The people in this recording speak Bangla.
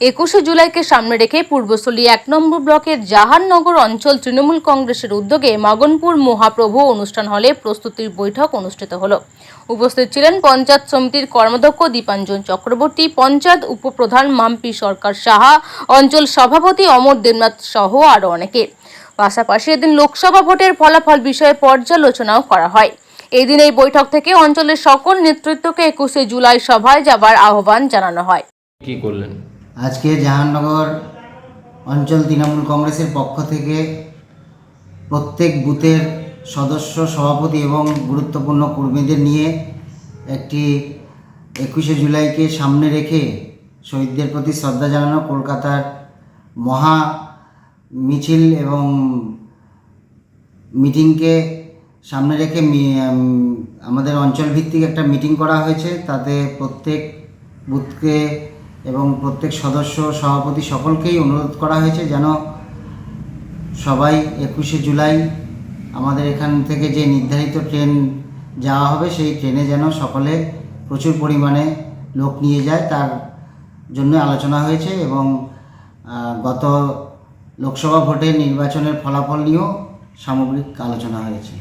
একুশে জুলাইকে সামনে রেখে পূর্বস্থলী এক নম্বর ব্লকের জাহাননগর অঞ্চল তৃণমূল কংগ্রেসের উদ্যোগে মগনপুর মহাপ্রভু অনুষ্ঠান হলে প্রস্তুতির বৈঠক অনুষ্ঠিত হল। উপস্থিত ছিলেন পঞ্চায়েত সমিতির কর্মদক্ষ দীপাঞ্জন চক্রবর্তী, পঞ্চায়েত উপপ্রধান মাম্পি সরকার সাহা, অঞ্চল সভাপতি অমর দেবনাথ সহ আরও অনেকে। পাশাপাশি এদিন লোকসভা ভোটের ফলাফল বিষয়ে পর্যালোচনাও করা হয়। এদিন এই বৈঠক থেকে অঞ্চলের সকল নেতৃত্বকে একুশে জুলাই সভায় যাবার আহ্বান জানানো হয়। কি করলেন? আজকে জাহাননগর অঞ্চল তৃণমূল কংগ্রেসের পক্ষ থেকে প্রত্যেক বুথের সদস্য, সভাপতি এবং গুরুত্বপূর্ণ কর্মীদের নিয়ে একটি একুশে জুলাইকে সামনে রেখে শহীদদের প্রতি শ্রদ্ধা জানানো কলকাতার মহা মিছিল এবং মিটিংকে সামনে রেখে আমাদের অঞ্চল ভিত্তিক একটা মিটিং করা হয়েছে। তাতে প্রত্যেক বুথকে এবং প্রত্যেক সদস্য সভাপতি সকলকেই অনুরোধ করা হয়েছে যেন সবাই একুশে জুলাই আমাদের এখান থেকে যে নির্ধারিত ট্রেন যাওয়া হবে, সেই ট্রেনে যেন সকলে প্রচুর পরিমাণে লোক নিয়ে যায়, তার জন্য আলোচনা হয়েছে এবং গত লোকসভা ভোটে নির্বাচনের ফলাফল নিয়েও সামগ্রিক আলোচনা হয়েছে।